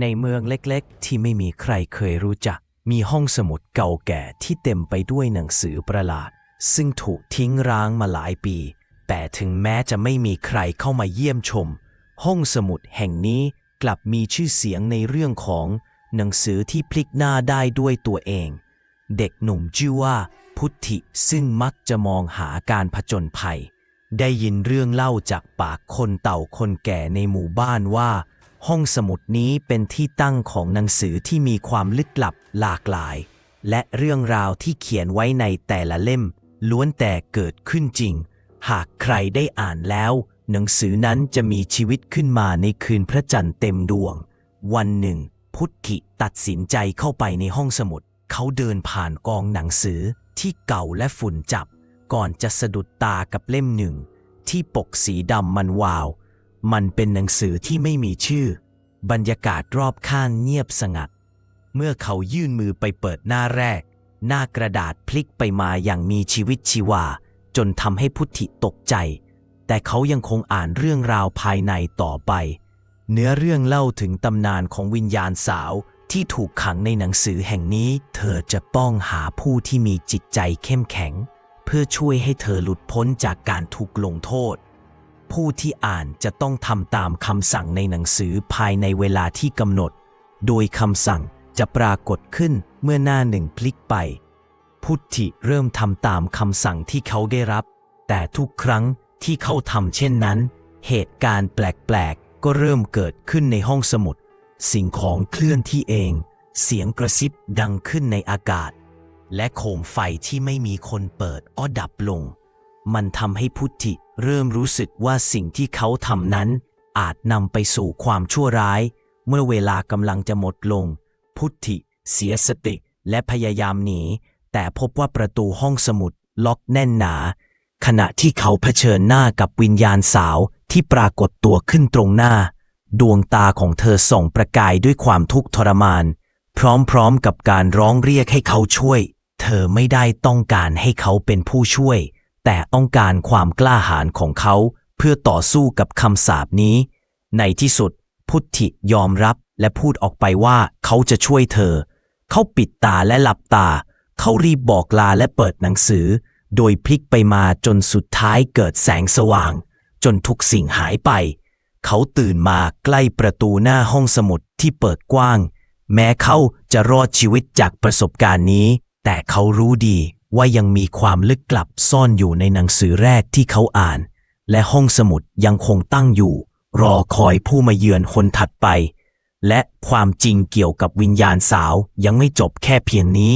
ในเมืองเล็กๆ ที่ไม่มีใครเคยรู้จัก มีห้องสมุดเก่าแก่ที่เต็มไปด้วยหนังสือประหลาด ซึ่งถูกทิ้งร้างมาหลายปี แต่ถึงแม้จะไม่มีใครเข้ามาเยี่ยมชม ห้องสมุดแห่งนี้กลับมีชื่อเสียงในเรื่องของหนังสือที่พลิกหน้าได้ด้วยตัวเอง เด็กหนุ่มชื่อว่า พุทธิซึ่งมักจะมองหาการผจญภัย ได้ยินเรื่องเล่าจากปากคนเต่าคนแก่ในหมู่บ้านว่า ห้องสมุดนี้เป็นที่ตั้งของหนังสือที่มีความลึกลับหลากหลาย และเรื่องราวที่เขียนไว้ในแต่ละเล่ม ล้วนแต่เกิดขึ้นจริง หากใครได้อ่านแล้ว หนังสือนั้นจะมีชีวิตขึ้นมาในคืนพระจันทร์เต็มดวง วันหนึ่ง พุทธิตัดสินใจเข้าไปในห้องสมุด เขาเดินผ่านกองหนังสือที่เก่าและฝุ่นจับ ก่อนจะสะดุดตากับเล่มหนึ่ง ที่ปกสีดำมันวาว มันเป็นหนังสือที่ไม่มีชื่อ บรรยากาศรอบข้างเงียบสงัด เมื่อเขายื่นมือไปเปิดหน้าแรก หน้ากระดาษพลิกไปมาอย่างมีชีวิตชีวา จนทำให้พุทธิตกใจ แต่เขายังคงอ่านเรื่องราวภายในต่อไป เนื้อเรื่องเล่าถึงตำนานของวิญญาณสาวที่ถูกขังในหนังสือแห่งนี้ เธอจะป้องหาผู้ที่มีจิตใจเข้มแข็ง เพื่อช่วยให้เธอหลุดพ้นจากการถูกลงโทษ ผู้ที่อ่านจะต้องทำตามคำสั่งในหนังสือภายในเวลาที่กำหนด โดยคำสั่งจะปรากฏขึ้นเมื่อหน้าหนึ่งพลิกไป พุทธิเริ่มทำตามคำสั่งที่เขาได้รับ แต่ทุกครั้งที่เขาทำเช่นนั้น เหตุการณ์แปลกๆ ก็เริ่มเกิดขึ้นในห้องสมุด สิ่งของเคลื่อนที่เอง เสียงกระซิบดังขึ้นในอากาศ และโคมไฟที่ไม่มีคนเปิดก็ดับลง มันทำให้พุทธิเริ่มรู้สึกว่าสิ่งที่เขาทำนั้น อาจนำไปสู่ความชั่วร้าย เมื่อเวลากำลังจะหมดลง พุทธิเสียสติและพยายามหนี แต่พบว่าประตูห้องสมุดล็อกแน่นหนา ขณะที่เขาเผชิญหน้ากับวิญญาณสาวที่ปรากฏตัวขึ้นตรงหน้า ดวงตาของเธอส่องประกายด้วยความทุกข์ทรมาน พร้อมๆกับการร้องเรียกให้เขาช่วย เธอไม่ได้ต้องการให้เขาเป็นผู้ช่วย แต่ต้องการความกล้าหาญของเขาเพื่อต่อสู้กับคำสาปนี้ ในที่สุดพุทธิยอมรับและพูดออกไปว่าเขาจะช่วยเธอ เขาปิดตาและหลับตา เขารีบบอกลาและเปิดหนังสือ โดยพลิกไปมาจนสุดท้ายเกิดแสงสว่าง จนทุกสิ่งหายไป เขาตื่นมาใกล้ประตูหน้าห้องสมุดที่เปิดกว้าง แม้เขาจะรอดชีวิตจากประสบการณ์นี้ แต่เขารู้ดี ว่ายังมีความลึกลับซ่อนอยู่ในหนังสือแรกที่เขาอ่าน และห้องสมุดยังคงตั้งอยู่ รอคอยผู้มาเยือนคนถัดไป และความจริงเกี่ยวกับวิญญาณสาวยังไม่จบแค่เพียงนี้